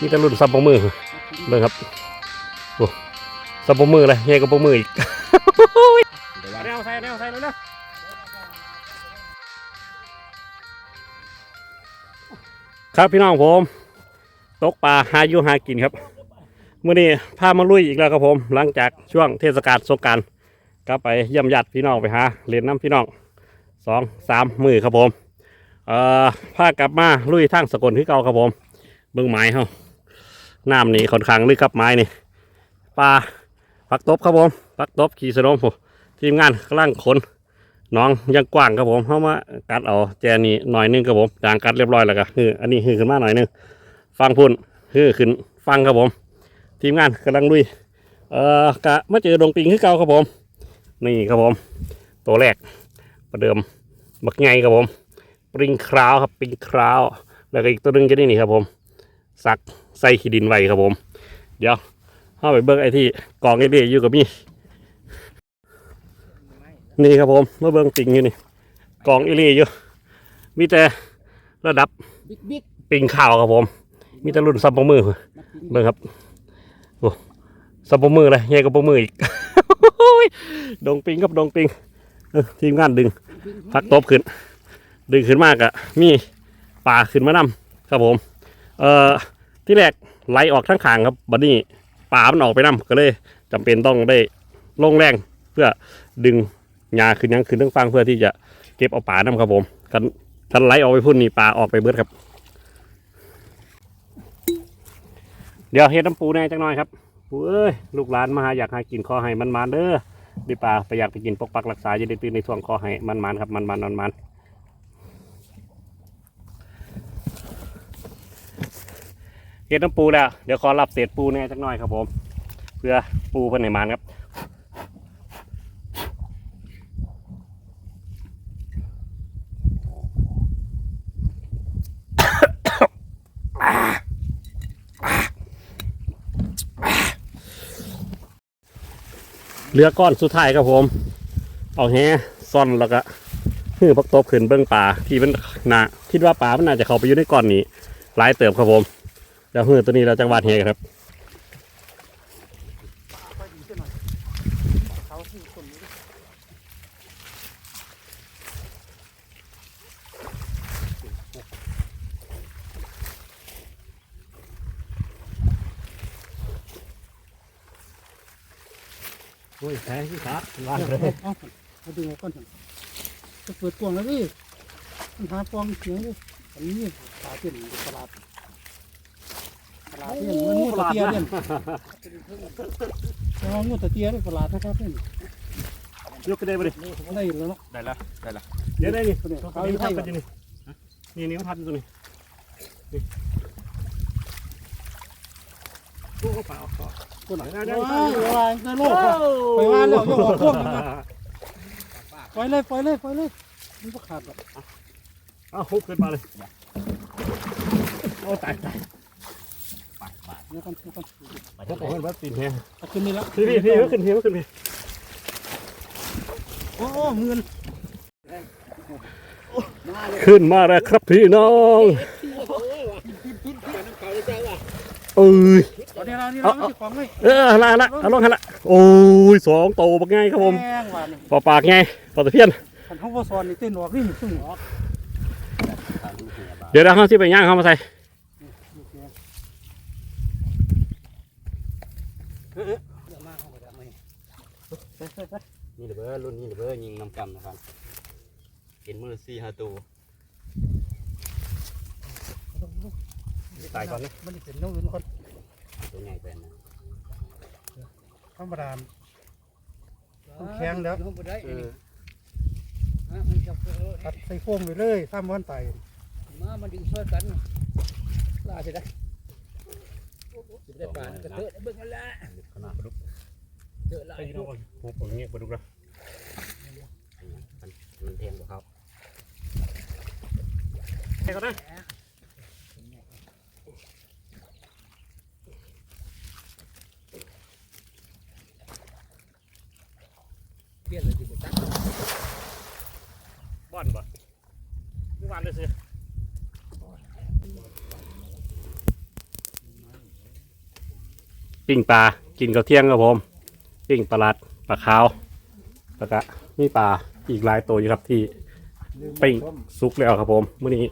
มีแต่รุ่นซับปมือเบิ่งครับโอ้ซับปมือเลยใหญ่กว่าปมืออีกแนวใส่แนวใส่แล้วนะครับพี่น้องผม ตกปลาหาอยู่หากินครับเมื่อนี้พามาลุยอีกแล้วครับผม หลังจากช่วงเทศกาลสงกรารก็ไปเยี่ยมญาติพี่น้องไปหาเรียนน้ำพี่น้องสองสามมือครับผม เอ่อพากลับมาลุยทางสกลที่เก่าครับผม เบื้องไม้เฮา น้ำนี่ค่อนข้างลึกครับไม้นี่ปลาปักตบครับผมปักตบขี่สนมผมทีมงานกำลังขนน้องยังกว้างครับผมเข้ามากัดเอาแจนี่หน่อยนึงครับผมจางกัดเรียบร้อยแล้วก็คืออันนี้คือขึ้นมาหน่อยนึงฟังพุ่นคือขึ้นฟังครับผม ทีมงานกำลังลุยเอ่อกะมาเจอดงปิงคือเก่าครับผม นี่ครับผม ตัวแรกประเดิมบักไงครับผม ปริงคราวครับปริงคราว แล้วก็อีกตัวหนึงจะนี่นี่ครับผม สัก ใส่ขี้ดินไว้ครับผม เดี๋ยวเข้าไปเบิ่งไอ้ที่กองไอ้เบี้ยอยู่กับมี่นี่ครับผมเมื่อเบิ่งปิงอยู่นี่กองไอ้เลี่ยอยู่มีแต่ระดับบิ๊กบิ๊กปิงข่าวครับผม มีแต่รุ่นซับปมือเบิ่งครับโอ้ซับปมือเลยใหญ่กว่าปมืออีกดงปิงครับดงปิงเออทีมงานดึงพักตบขึ้น ดึงขึ้นมากอะมีป่าขึ้นมานํครับผม เอ่อ ที่แรกไหลออกทั้งขางครับบัดนี้ป่ามันออกไปนํก็เลยจำเป็นต้องได้ลงแรงเพื่อดึงหญ้าขึ้นยังขึ้นทั้งฟังเพื่อที่จะเก็บเอาป่านํครับผมกันทันไหลออกไปพุ่นนี่ป่าออกไปเบิดครับ เดี๋ยวเฮ็ดน้ำปูแน่จังหน่อยครับเอ้ยลูกหลานมาหาอยากหากินขอให้มันๆเด้อดิป่าไปอยากไปกินปกปักรักษาอย่าได้ตื่นในช่วงขอให้มันๆครับมันๆมันๆ เฮ็ดน้ำปูแล้ว เดี๋ยวขอรับเศษปูแน่จักหน่อยครับผม เพื่อปูเพิ่นให้มานครับเรือก้อนสุดท้ายครับผม เอาแฮซ่อนแล้วก็ฮือพักตบขึ้นเบื้องป่าที่มันนาคิดว่าป่ามันน่าจะเข้าไปอยู่ในก้อนนี้หลายเติบครับผม ดี๋ยวฮือตัวนี้เราจังหวัดเฮครับโอ้ยแพ้ที่ขาล้างเลยเอาเอาดึงออกก่อนจะเปิดกล่องแล้วดิมันหาฟองเสียงดิอันนี้ปลาเตี้ยนตลาด นมันงูตะเตียเนี่ยแต่ว่างูตะเตียเนี่ยตลาดนะครับเนี่ยยกขึ้นได้ปะดิได้อยู่แล้วเนาะได้แล้วได้แล้วเดี๋ยวได้นี่เนี่ยเขาเขาเอาอยู่ทัไทบยกันอยู่นี่นี่นี่เขาทับอยู่ตรงนี้นี่ลูกเขาเปล่าเขาคนไหนได้ได้ได้ได้ได้โลกไปว่าแล้วยกออกพวกมันปล่อยเลยปล่อยเลยปล่อยเลยมันก็ขาดแบบเอาฮุบขึ้นมาเลยโอ้ตายตาย เดี๋ยวกันเดี๋ยวกันฮุบออกมาแบบตีนแฮเอาขึ้นนี่ละพี่พี่พี่ขึ้นพี่ขึ้นพี่โอ้เงินขึ้นมาแล้วครับพี่น้องเอ้ยตอนนี้เรานี่เราไม่ใช่ของเลยเออละละเอาลงให้ละโอ้ยสองโตบักไงครับผมปลาปากไงปลาตะเพียนขันห้องวอซอนนี่เต้นออกนี่ซึ่งออกเดี๋ยวเราเข้าที่ไปย่างเข้ามาใส่ เดี๋ยวมาเอาไปทำไม นี่เด้อเบ้อรุ่นนี้เด้อเบ้อยิงนำกำนะครับเห็นมือสี่ห้าตัวตายก่อนนะมันเป็นน้องอื่นคนตัวใหญ่เป็นนะธรรมดาต้องแข็งแล้วเออตัดใส่โฟมไปเลยข้ามวันไตมามาดึงช่วยกันลาสิได้สิได้ป่านก็เถอะเบิ่งกันละขนาดปลาดุก เถอะละไอ้น้องโอ้โหเงี้ยปลาดุกนะมันมันแพงกว่าเขาใช่ก็ได้เปลี่ยนเลยสิบ่ตักบ้านบ่เมื่อวานได้ซื้อปิ้งปลากินข้าวเที่ยงครับผม ปิ้งปลาลัดปลาขาวแล้วก็มีปลาอีกหลายตัวอยู่ครับที่ปิ้งสุกแล้วครับผมมื้อนี้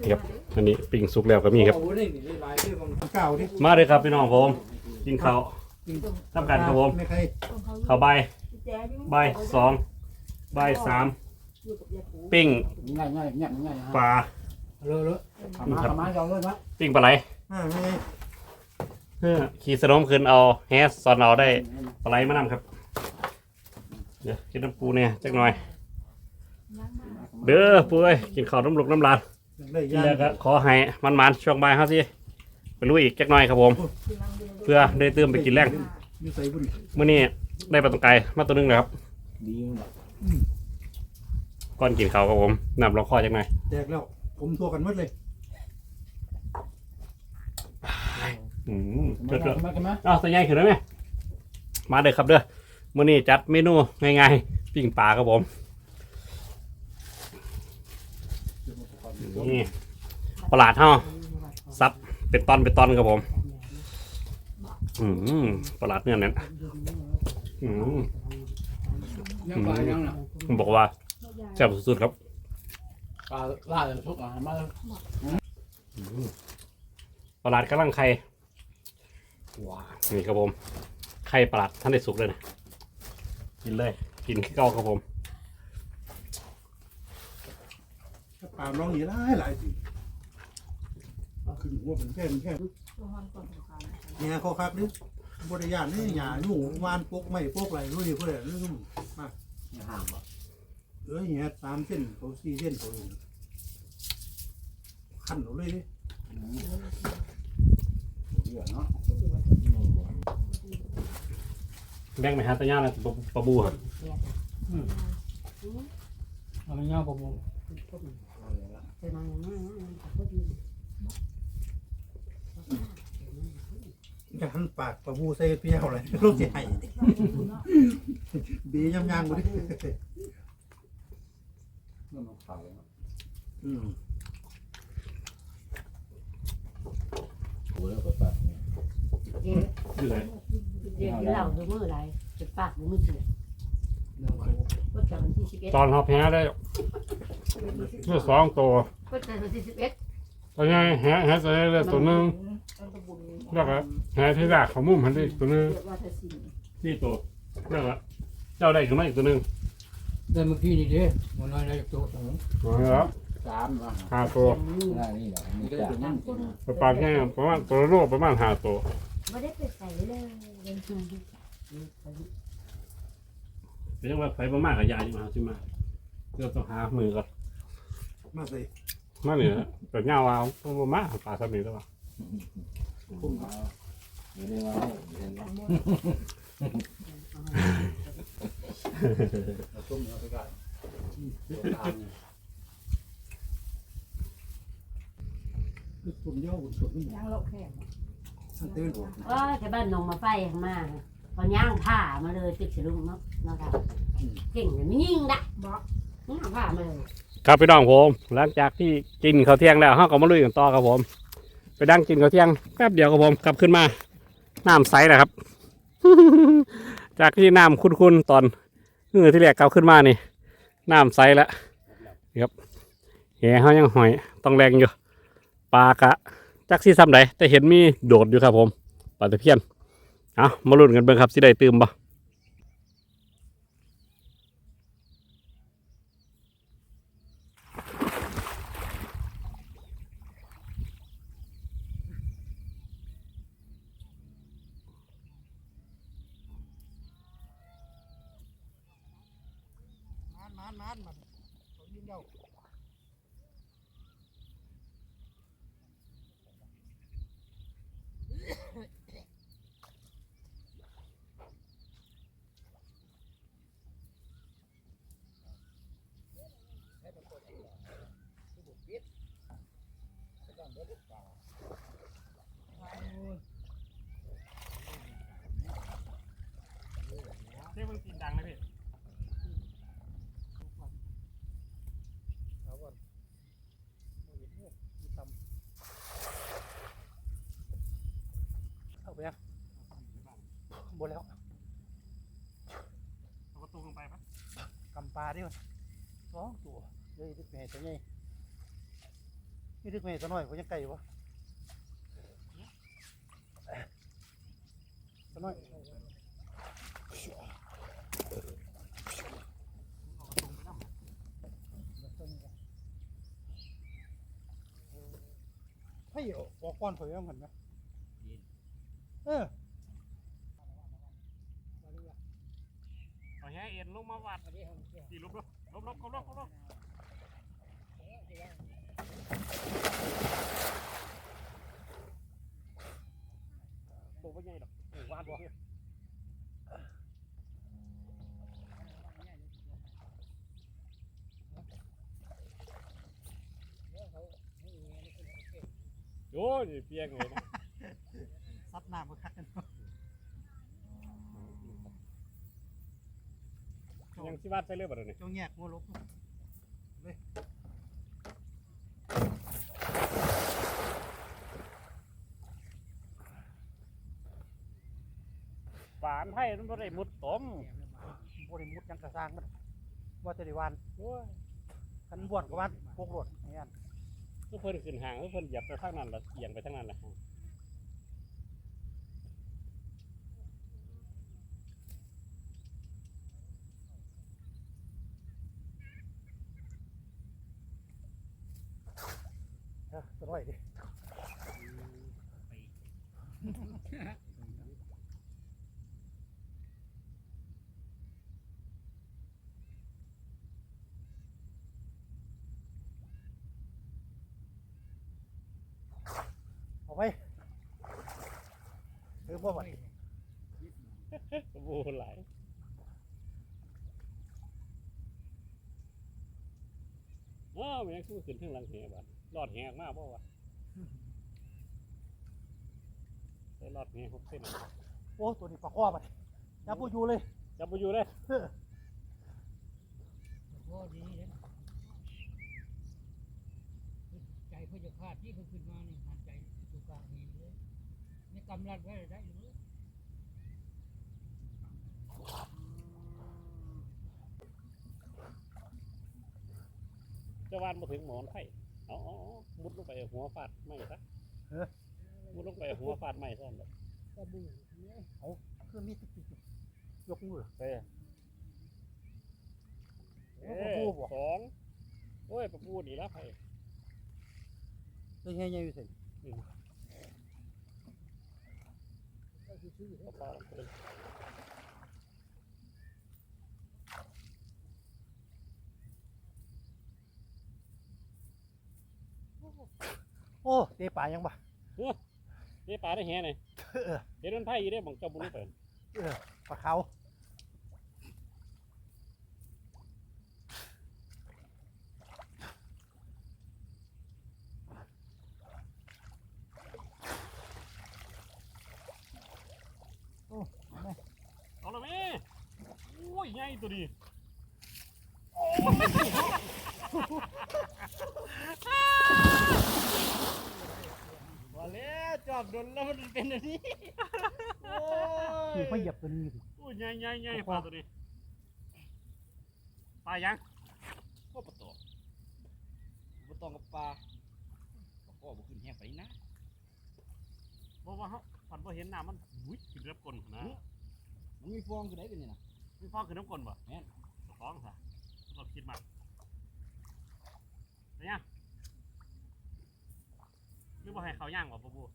นี่ครับอันนี้ปิ้งสุกแล้วก็มีครับโอ้โหนี่นี่ลายชื่อของเก่าดิมาเลยครับพี่น้องผมกินข้าวทำกันครับผมไม่เคยข้าวใบใบายสองใบายสามปิ้งง่ายง่ายง่ายง่ายปลาเลอะเลอะทำมาทำมาจองเลยนะปิ้งปลาไหลอ่าไม่เคยเพื่อ ขี่สนมขึ้นเอาแฮสซอนเอาได้ปลาไหลมานำครับ เดี๋ยวกินน้ำปูเนี่ยจักหน่อย เด้อปูเอ้ยกินข้าวน้ำลูกน้ำลานได้กินยาแล้วก็ขอให้มันมันๆช่วงบ่ายเขาสิไปลุยอีกจักหน่อยครับผม เพื่อได้เติมไปกินแรงอยู่ใส่บุญมื้อนี้ได้ปลาตองไก่มาตัวหนึงเลยครับดีแบบก่อนกินข้าวครับผมนำลองคอจักหน่อยแตกแล้วผมทั่วกันหมดเลย อืมมาเด้อมากันมาๆอ้าวตัวใหญ่ขึ้นแล้วไหมมาเด้อครับเด้อมื้อนี้จัดเมนูง่ายๆปิ้งปลาครับผมนี่ปลาดเฮาซับเป็นตอนเป็นตอนครับผม อืมปลาดเนื้อนั้นอืมยังปลายังน่ะผมบอกว่าแซ่บสุดๆครับปลาล่าเลยทุกอะมาปลาดกำลังไข่ ว้านี่ครับผม ไข่ปลาดท่านได้สุกเลยนะ กินเลย กินขี้เก้าครับผมปลาร้องอยู่หลายหลายสิขึ้นหัวเป็นแค่เป็นแค่เนี่ยข้อคักดิบริยานนี่หยาหนูวานปกไม่ปกอะไรรู้ดิเพื่อนรู้มาห่างบ่เอ้ยเนี่ยสามเส้นเขาสี่เส้นเขาอยู่ขั้นเอาเลยดิเยอะเนาะ แบ่งไปหาตะย่าเลยปลาบูครับเอาไม่เงาผมจะหันปากปลาบูใส่เปรี้ยวอะไรลูกให้บีย่ำย่างบุดิองขาวอืมโอ้แล้วก็ปลาคืออะไรเรียนที่เราดูมืออะไรจะปากดูมือเสือก็จะวันที่สิบเอ็ดตอนเขาแพ้ได้เพื่อสองตัวก็จะวันที่สิบเอ็ดตอนนี้แห่แห่ใส่เลยตัวหนึงแล้วก็แห่ที่รากของมุมหันอีกตัวหนึงเรียกว่าทศิลป์นี่ตัวแล้วก็เจ้าได้ขึ้นมาอีกตัวหนึงได้เมื่อกี้นี่เด้มันน้อยได้ตัวสองมาแล้วสามว่ะห้าตัวน่านี่แหละมีจ่าปลาแค่ประมาณตัวละโลประมาณห้าตัว ไม่ได้ไปใส่เลยเรียกว่าไฟประมาณกับยาอยู่มาใช่ไหมเดี๋ยวต้องหามือก่อนมาใส่มาเหนือแต่เงาเอาประมาณปลาสมิงแล้วป่ะพุ่งมาเดี๋ยวมาเห็นต้มเนื้อไปก่อนตามคือตุ่มเยอะหุ่นสุดนี่ย่างโลกแค่ มันตื่นหัวก็จะบ้านนงมาไฟมาเขาย่างผ้ามาเลยติดสลุงเนาะนะครับเก่งเลยไม่ยิ่งดะบอกย่างผ้ามาเลยครับพี่น้องผม หลังจากที่กินข้าวเที่ยงแล้วเราก็มาลุยกันต่อครับผม ไปดังกินข้าวเที่ยงแป๊บเดียวครับผมกลับขึ้นมาน้ำใสนะครับ จากที่น้ำคุ้นๆตอนเมื่อที่แรกกลับขึ้นมานี่น้ำใสแล้วนี่ครับแหเขายังหอยต้องแรงอยู่ปลากะ จักซี่ซ้ำใดแต่เห็นมีโดดอยู่ครับผมปลาตะเพียนเอามาลุ้นกันเบิ่งครับสิได้ตื่มบ่นานนานนานมัน กำปลาดิมันสองตัวเดี๋ยวทึกแม่ตัวใหญ่นี่ทึกแม่ตัวน้อยเขายังไก่วะตัวน้อยให้ออกก่อนเผยเอาหันนะเออ เอาแฮเอ็ นลงมาวัดอันนี้ของเสียสี่ลบลบลบลบลบลบลบตัวไม่ใหญ่ดอกโอ้วาดบ่โอ้ยเปียกเลยนะซัดน้ำมาคักกันยั งสิวาดใส่เลยบ่เดี๋ยวนี้จงแยกหัวลบฝานไทยมันบ่ได้มุดตมบริมุดยังกระซังมันว่าจะได้วันโอ้ยคันบวนกับวันพวกรถนี่อันคือเพิ่นขึ้นห่างคือเพิ่นเหยียบไปทางนั้นแล้วเอียงไปทางนั้นแหละ เออตัวน้อยดิ ออกไปซื้อพวกมันบูไหลายอ้าวแม่งขึ้นขึ้นเทั้งหลังแหงบ่ะรอดแหงมากเพราะว่า รอดแหหกเส้นโอ้ตัวนี้ปลาข้อไปจับปูอยู่เลยจับบ่อยู่เลยเออโอ้ดีเลยใจเพื่อจะขาดที่เพิ่งขึ้นมานี่หันใจสู่กลางนี้เลยนี่กำลังไว้ได้เลยจะวานมาถึงหมอนไผ่เอาเอาเอามุดลงไปหัวฟาดไม่ซะ มุดลงไปหัวฟาดไม่ซ่อนเลยกระบูเนี่ยคือมีติดติดยกมือเอ้ยโอ้ปลาปูบ่สองโอ้ยปลาปูนี่ละไผ่ตัวใหญ่ๆอยู่สิก็คือชื่อปลาปลาเป็นโอ้เตะป่ายังบ่ นี่ปลาได้แหน่เออเดี๋ยวมันไผ่อยู่ได้บังเจ้าบุญไปเออปลาเขาโอ้แม่ เอาละแม่โอ้ยใหญ่ตัวนี้ว่าแล้วจอบโดนแล้วมันเป็นอันนี้โอ้ คือไม่เหยียบตัวนี้ดิโอ้ยใหญ่ใหญ่ใหญ่ปลาตัวนี้ปลายังก็ปลาตองปลาตองกับปลาก็บ่ขึ้นแห้งไปนะบอกว่าเขาฝันว่าเห็นน้ำมันวุ้ยขึ้นรับกลนนะมันมีฟองคือไหนเป็นนี่นะมีฟองขึ้นน้ำกลนบ่ะแม่นฟองซะเราคิดมากเป็นยังหรือว่าให้เขาย่างบ่ปะบูป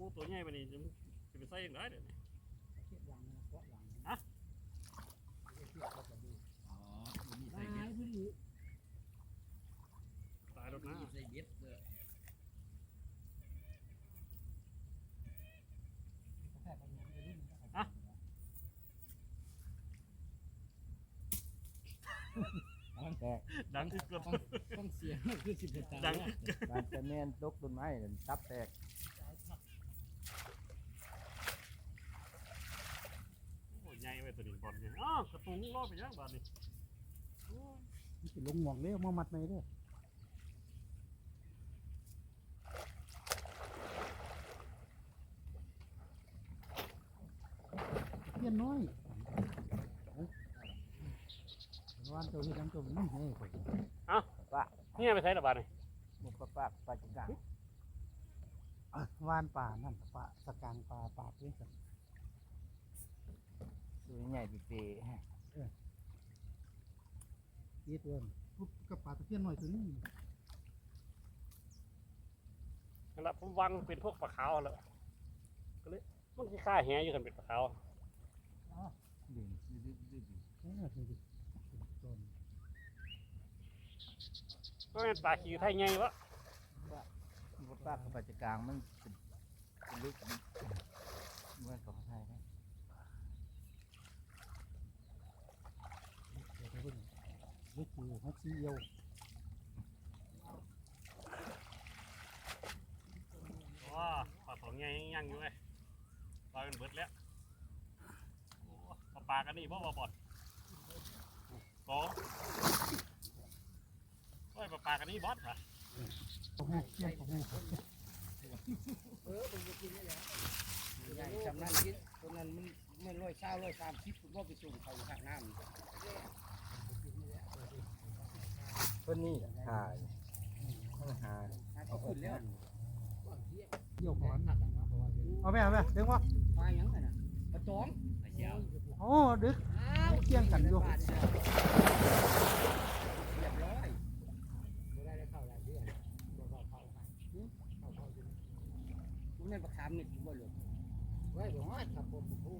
ะบูตัวใหญ่ปานนี้จะจะไปใส่ยังไงเดี๋ยวนี้เทียบหลังนะเกาะหลังฮะอ๋อมันมีตาใส่เบ็ยดพอดีตายรถมันนะมีใส่เบ็ดเด้อแค่ไปยังจะรุ่นมันแตกดังคือเกือบต้องเสียงคือสิบเอ็ดตาดังบานจะแม่นตกต้นไม้นั่นตับแตก อไปย่างบาดนี่ลงหมองเด้อมามัดในเด้อเพียนน้อยโอ้ยวันตัวนี้ทั้งตัวมันเฮ้ยนี่ยไปใช้ระบาดนี่บุกปลาปลาปลาจังกลางวานป่านั่นปลาสกังป่าป่าเพื่อนสัตว์ใหญ่ปี๊ นี่ตัวปุ๊บกับปลาตะเพียนหน่อยตัวนี้นั่นแหละผมวังเป็นพวกปลาขาวแล้วก็เลยมันคล้ายๆแหอยู่กันเป็นปลาขาวๆดึงดึงดึงดึงเออดูดิต้นก็เป็นปลาขี้ไทยไงวะมันปากกับปลาจังกังมันเป็นเป็นลึกเหมื่อนของไทยนะ เดี๋ยวไปเบิ่ง ลูกปูฮักซีเอียวว้าปลาของไงยังอยู่เลยปลาเป็นเบิดแล้วโอ้เอาปลากันนี่บ่บ่บอดสองโอ้ยปลาปลากันนี่บอสค่ะโอ้โหเพี้ยนโอ้โหใหญ่จำนั้นคิดตรงนั้นมัน มันร้อยเช้าร้อยสามสิบคุณก็ไปส่งเขาข้างน้ำคนนี้หายหายเอาขึ้นแล้วเยี่ยวหอนเอาไหมเอาไหมดึงวะปลายังไงน่ะปลาจ้องโอ้ดึกเกี่ยงกันอยู่เรียบร้อยคุณแม่ประคามนิดบ่หลงไว้บ่ฮอดครับผมผู้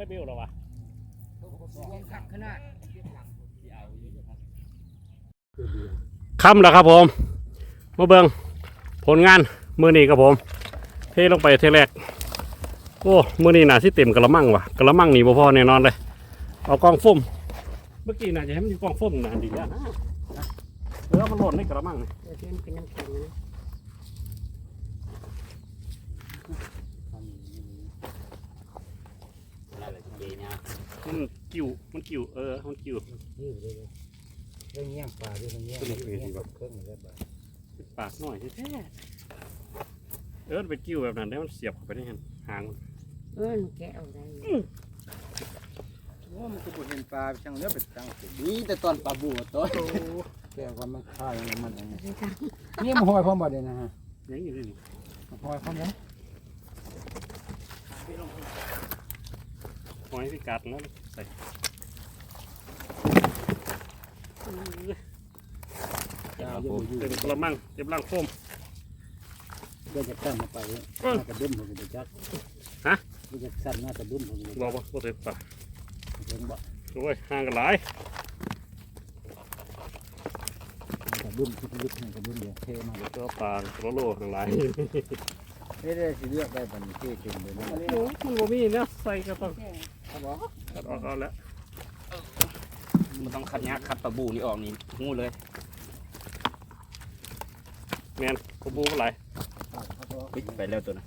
เต็มเบลแล้ววะรวมขักขนาดค่ำแล้วครับผม มาเบิงผลงานมือนี้ครับผม เทลงไปเทแรก โอ้มือนี้น่าสิเต็มกระมังว่ะกระมังนี่บ่พอแน่นอนเลย เอากองฟุ่มเมื่อกี้น่าจะให้มันอยู่กองฟุ่มนะดีแล้วนะเออมันหล่นในกระมังนี่เดี๋ยวเดี๋ยวมันเป็นน้ำแข็งนะ อะไรเลยเจเนี่ย มันกิ่วมันกิ่วเออมันกิ่วยืดเลยเรื่องเงี้ยปลาเรื่องเงี้ยเครื่องอะไรบ้างปากหน่อยแท้ๆเออมันเป็นกิ่วแบบนั้นได้มันเสียบเข้าไปในหางมันเออมันแกะเอาได้ว่ามันจะบ่เห็นปลาช่างเนื้อเป็นตังนี่แต่ตอนปลาบูตัวแก่ว่ามันฆ่าอย่างมันอย่างนี้นี่มันหอยพร้อมบ่เด้นะฮะยังอยู่นี่หอยพร้อมยัง หอยพิกัดแล้วใส่จ้าอยู่อยู่เต็มกระมังเต็มร่างโฟมก็จะตั้งไปกระดุมผมจะจัดก็จะสั่นหน้ากระดุมผมจะบอกว่าบ่เต็มปากถึงบ่โอ้ยห่างกันหลายกระดุมที่ลึกกระดุมเดียวเทมาเลยก็ปลาตัวโลทั้งหลายนี่ได้สิเลือกได้บัดนี้เทเต็มเลยนะโอ้มันบ่มีเนี่ยใส่ก็ต้อง ครับบ่ตัดออกเอาแล้วมันต้องคัดยักคัดปลาบูนี่ออกนี่งูเลยแมนกระบูมันหลายครับบ่ปิดไปแล้วตัวนะ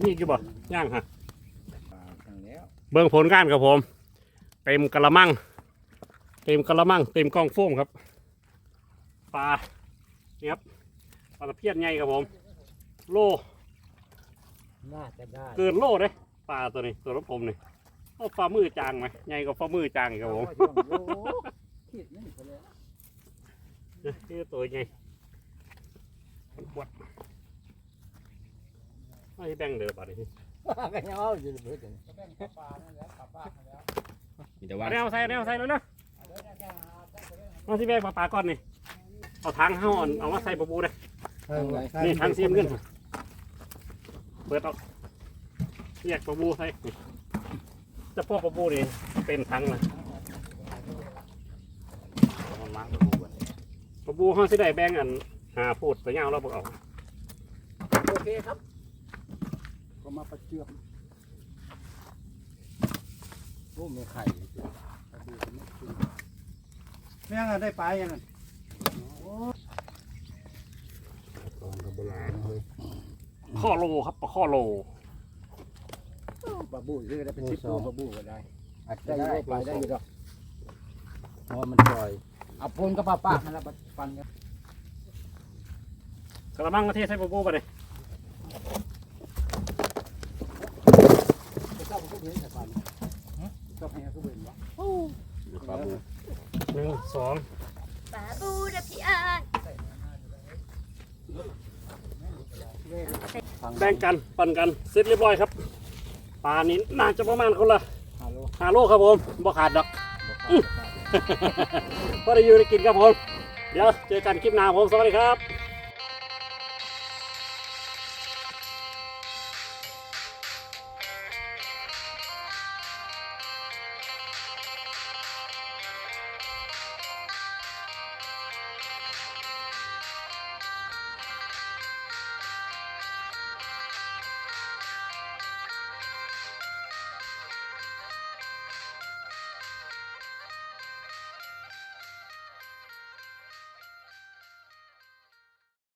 มีอีกอยู่บ่ย่างฮะปลาทั้งแล้วเบิ่งผลงานครับผม เต็มกระมัง เต็มกระมัง เต็มกล้องโฟมครับปลานี่ครับปลาตะเพียนใหญ่ครับผม โล น่าจะได้เกินโลเด้ปลาตัวนี้ตัวรบผมนี่โอ้ฝ่ามือจางไหมใหญ่กว่าฝ่ามือจางอีกครับผมคิดนี่ก็เลยนี่ตัวใหญ่มันปวดไอ้แบ่งเด้อบัดนี้ก็ยังเอาอยู่เบิดเลยมีแต่ว่าเอาแนวใส่เอาแนวใส่แล้วเนาะเอาที่แบ่งปลาปลาก่อนนี่เอาถังเฮาอ่อนเอามาใส่ปลาบูเลยนี่ทางซีมขึ้น เปิดเอาแยกปลาบูใส่นี่จะพวกปลาบูนี่เป็นทั้งนะมันล้างปลาบูก่อนปลาบูห้องสิได้แบ่งอันหาพูดตัวยาวเราบอกเอาโอเคครับ ก็มาประเจือบโอ้ไม่ไข่แม่งอะได้ปลายังไง ตอนกับโบราณเลย ข้อโลครับปลาข้อโลบาบูซื้อได้เป็นสิบตัวบาบูก็ได้อาจจะได้ไปได้อยู่ดอกเพราะมันปล่อยเอาปนกับปลาปากนั่นแหละฟันกันกระมังมาเทใส่ปลาบูไปเลยเจ้าผมก็เห็นแต่ฟันปลาบูหนึ่งสอง ปลาบูดับพี่อาย แบ่งกันปั่นกันเสร็จเรียบร้อยครับปลานี้น่าจะประมาณคนละฮัลโหลห้าโลครับผมบ่ขาดดอกพอได้อยู่ได้กินครับผมเดี๋ยวเจอกันคลิปหน้าผมสวัสดีครับ